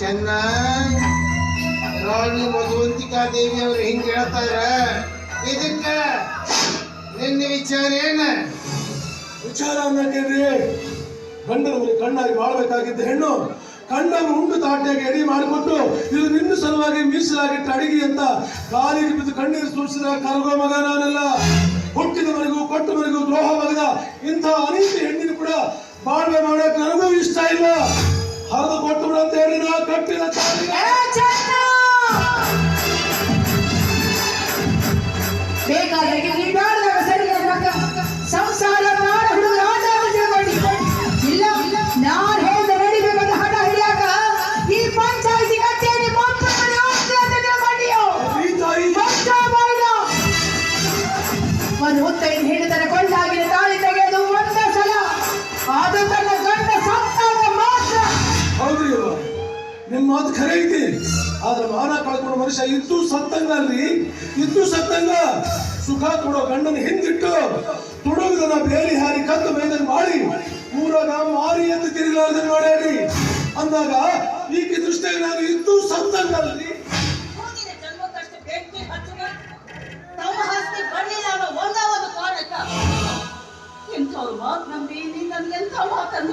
ಚೆನ್ನ ರಾಣಿ ಮಧುವಂತಿಕಾ ದೇವಿ ಅವರು ಹಿಂಗ್ ಹೇಳ್ತಾರ? ಇದಕ್ಕ ನಿನ್ನ ವಿಚಾರ ಏನ? ವಿಚಾರ ಅನ್ನೋಕೇನ್ರಿ ಗಂಡನ ಕಣ್ಣಾಗಿ ಬಾಳ್ಬೇಕಾಗಿದ್ದ ಹೆಣ್ಣು ಕಣ್ಣನ್ನು ಉಂಡು ತಾಟಿಯಾಗಿ ಎಡಿ ಮಾಡಿಕೊಟ್ಟು ಇದು ನಿನ್ನ ಸಲುವಾಗಿ ಮೀಸಲಾಗಿಟ್ಟ ಅಡಿಗೆ ಅಂತ ಕಾಲಿಗೆ ಬಿದ್ದು ಕಣ್ಣೀರು ಸೂಚಿಸಿದ ಕರಗೋ ಮಗ ನಾನೆಲ್ಲ. ಹುಟ್ಟಿದವರೆಗೂ ಕೊಟ್ಟವರೆಗೂ ದ್ರೋಹ ಮಗದ ಇಂಥ ಅನೀತಿ ಹೆಣ್ಣಿನ ಕೂಡ ಬಾಳ್ವೆ ಹರಿದು ಕೊಟ್ಟು ಬಿಡಂತ ಹೇಳಿ ನಾ ಕಟ್ಟಿದ ಹೇಳಿದರೆ ಬೇಕಾದ್ರೆ ರೊಕ್ಕ ಸಂಸಾರ ಮಾಡ ಹುಡುಗ ಆಟ ಮಾಡಿ ಇಲ್ಲ ನಾನ್ ಹೇಳ್ದ ನಡಿಬೇಕಂತ ಹಠ ಹಿಡಿಯಾಕ ಈ ಪಂಚಾಯತಿ. ಒಂದು ಮುತ್ತೈದು ಹಿಡಿದರೆ ಕೊಂಡಾಗಿನ ನಿಮ್ ಮಾತು ಖರೆ ಐತಿ. ಆದ್ರೆ ಮಾನ ಕಳ್ಕೊಂಡು ಮನುಷ್ಯ ಇದ್ದು ಸತ್ತಂಗ ಅಲ್ರಿ ಇದ್ದು ಸತ್ತಂಗ. ಸುಖ ಕೊಡೋ ಗಂಡನ ಹಿಂದಿಟ್ಟು, ತುಡುಗನ ಬೇಲಿ ಹಾರಿ ಕದ್ದು ಮೈದಂಗ್ ಮಾಡಿ ಊರಾಗ ಮಾರಿ ಎಂದು ತಿರುಗಲಾರ್ದ ಮಾಡ್ಯಾಡಿ ಅಂದಾಗ ಈಕೆ ದೃಷ್ಟಿಯಾಗಿ ನಾನು ಇದ್ದು ಸತ್ತಂಗ ಅಲ್ರಿ ಇಂಥವ್ರ ಮಾತು ನಂಬಿ ನೀನ್ ನನ್ಗೆ ಮಾತು ಅಂದು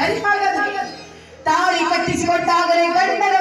ಕಿತ್ತಿ ಕೊಡುವಂತ ಸರಿ ಹಾಗಾದ್ರೆ ತಾಳಿ ಕಟ್ಟಿಸಿಕೊಟ್ಟಾಗಲೇ ಗಂಡನ